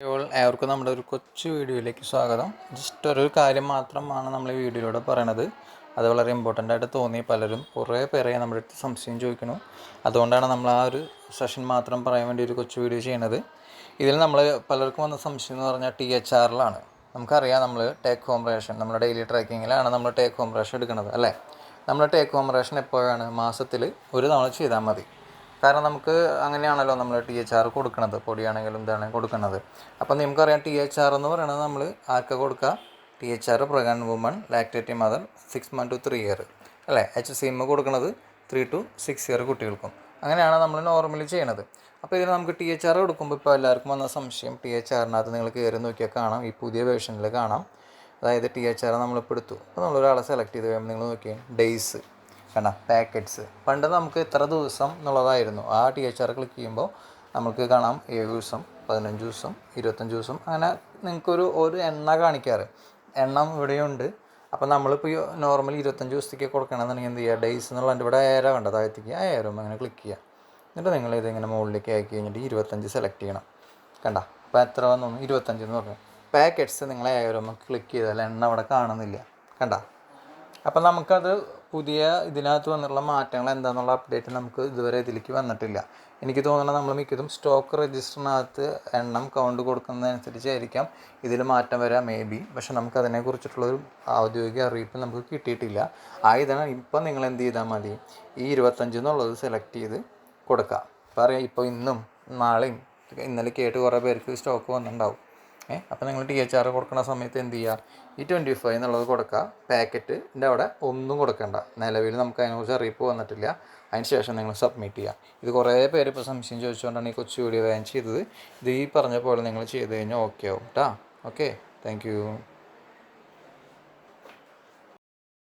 ഏവർക്കും നമ്മുടെ ഒരു കൊച്ചു വീഡിയോയിലേക്ക് സ്വാഗതം. ജസ്റ്റ് ഒരു കാര്യം മാത്രമാണ് നമ്മൾ ഈ വീഡിയോയിലൂടെ പറയണത്. അത് വളരെ ഇമ്പോർട്ടന്റ് ആയിട്ട് തോന്നി. പലരും കുറേ പേരെ നമ്മുടെ അടുത്ത് സംശയം ചോദിക്കുന്നു. അതുകൊണ്ടാണ് നമ്മൾ ആ ഒരു സെഷൻ മാത്രം പറയാൻ വേണ്ടി ഒരു കൊച്ചു വീഡിയോ ചെയ്യണത്. ഇതിൽ നമ്മൾ പലർക്കും വന്ന സംശയം എന്ന് പറഞ്ഞാൽ ടി എച്ച് ആറിലാണ് നമുക്കറിയാം നമ്മൾ ടേക്ക് ഹോം റേഷൻ നമ്മുടെ ഡെയിലി ട്രാക്കിങ്ങിലാണ് നമ്മൾ ടേക്ക് ഹോം റേഷൻ എടുക്കുന്നത് അല്ലേ? നമ്മൾ ടേക്ക് ഹോം റേഷൻ എപ്പോഴാണ്? മാസത്തിൽ ഒരു തവണ ചെയ്താൽ മതി. കാരണം നമുക്ക് അങ്ങനെയാണല്ലോ നമ്മൾ ടി എച്ച് ആർ കൊടുക്കുന്നത് പൊടിയാണെങ്കിലും ഇതാണെങ്കിലും കൊടുക്കുന്നത് അപ്പം നമുക്കറിയാം ടി എച്ച് ആർ എന്ന് പറയുന്നത് നമ്മൾ ആർക്ക് കൊടുക്കുക T H R pregnant woman lactative mother six month to three year അല്ലേ? എച്ച് സി എം കൊടുക്കുന്നത് ത്രീ ടു സിക്സ് ഇയർ കുട്ടികൾക്കും. അങ്ങനെയാണ് നമ്മൾ നോർമലി ചെയ്യണത്. അപ്പോൾ ഇതിൽ നമുക്ക് ടി എച്ച് ആർ കൊടുക്കുമ്പോൾ ഇപ്പോൾ എല്ലാവർക്കും വന്ന സംശയം ടി എച്ച് ആറിനകത്ത് നിങ്ങൾ കയറി നോക്കിയാൽ കാണാം. ഈ പുതിയ വേർഷനിൽ കാണാം. അതായത് ടി എച്ച് ആർ നമ്മളിപ്പോൾ എടുത്തു. അപ്പോൾ നമ്മളൊരാളെ സെലക്ട് ചെയ്ത് കഴിയുമ്പോൾ നിങ്ങൾ നോക്കിയാൽ ഡേയ്സ് കണ്ട പാക്കറ്റ്സ്. പണ്ട് നമുക്ക് ഇത്ര ദിവസം എന്നുള്ളതായിരുന്നു. ആ ടി എച്ച് ആർ ക്ലിക്ക് ചെയ്യുമ്പോൾ നമുക്ക് കാണാം ഏഴ് ദിവസം പതിനഞ്ച് ദിവസം ഇരുപത്തഞ്ച് ദിവസം. അങ്ങനെ നിങ്ങൾക്കൊരു ഒരു എണ്ണ കാണിക്കാറ്. എണ്ണം ഇവിടെയുണ്ട്. അപ്പോൾ നമ്മളിപ്പോൾ നോർമലി ഇരുപത്തഞ്ച് ദിവസത്തേക്ക് കൊടുക്കണമെന്നുണ്ടെങ്കിൽ എന്ത് ചെയ്യുക? ഡേയ്സ് എന്നുള്ളതിന്റെ ഇവിടെ ഏര വേണ്ട താഴത്തേക്ക് ആ ഏരം അങ്ങനെ ക്ലിക്ക് ചെയ്യുക. എന്നിട്ട് നിങ്ങൾ ഇതിങ്ങനെ മുകളിലേക്ക് ആക്കി കഴിഞ്ഞിട്ട് ഇരുപത്തഞ്ച് സെലക്ട് ചെയ്യണം. കണ്ട? അപ്പോൾ എത്ര വന്നു? ഇരുപത്തഞ്ച് എന്ന് പറഞ്ഞു. പാക്കറ്റ്സ് നിങ്ങൾ ഏരം ക്ലിക്ക് ചെയ്താൽ എണ്ണ അവിടെ കാണുന്നില്ല. കണ്ട? അപ്പം നമുക്കത് പുതിയ ഇതിനകത്ത് വന്നിട്ടുള്ള മാറ്റങ്ങൾ എന്താണെന്നുള്ള അപ്ഡേറ്റ് നമുക്ക് ഇതുവരെ ഇതിലേക്ക് വന്നിട്ടില്ല. എനിക്ക് തോന്നുന്നത് നമ്മൾ മിക്കതും സ്റ്റോക്ക് രജിസ്റ്ററിനകത്ത് എണ്ണം കൗണ്ട് കൊടുക്കുന്നതനുസരിച്ചായിരിക്കാം ഇതിൽ മാറ്റം വരാം മേ ബി പക്ഷെ നമുക്ക് അതിനെക്കുറിച്ചിട്ടുള്ളൊരു ഔദ്യോഗിക അറിയിപ്പ് നമുക്ക് കിട്ടിയിട്ടില്ല. ആയതാണ് ഇപ്പം നിങ്ങൾ എന്ത് ചെയ്താൽ മതി. ഈ ഇരുപത്തഞ്ച് എന്നുള്ളത് സെലക്ട് ചെയ്ത് കൊടുക്കുക. പറയാം ഇപ്പോൾ ഇന്നും നാളെയും ഇന്നലെ കേട്ട് കുറേ പേർക്ക് സ്റ്റോക്ക് വന്നിട്ടുണ്ടാവും. ഏ അപ്പോൾ നിങ്ങൾ ടി എച്ച് ആർ കൊടുക്കുന്ന സമയത്ത് എന്ത് ചെയ്യുക ഈ ട്വന്റി ഫൈവ് എന്നുള്ളത് കൊടുക്കുക പാക്കറ്റിന്റെ അവിടെ ഒന്നും കൊടുക്കേണ്ട. നിലവിൽ നമുക്ക് അതിനെക്കുറിച്ച് അറിയിപ്പ് വന്നിട്ടില്ല. അതിന് ശേഷം നിങ്ങൾ സബ്മിറ്റ് ചെയ്യുക ഇത് കുറേ പേര് ഇപ്പോൾ സംശയം ചോദിച്ചുകൊണ്ടാണ് ഈ കൊച്ചു വീഡിയോ വാങ്ങി ചെയ്തത്. ഇത് ഈ പറഞ്ഞ പോലെ നിങ്ങൾ ചെയ്ത് കഴിഞ്ഞാൽ ഓക്കെ ആവും കേട്ടോ ഓക്കെ താങ്ക്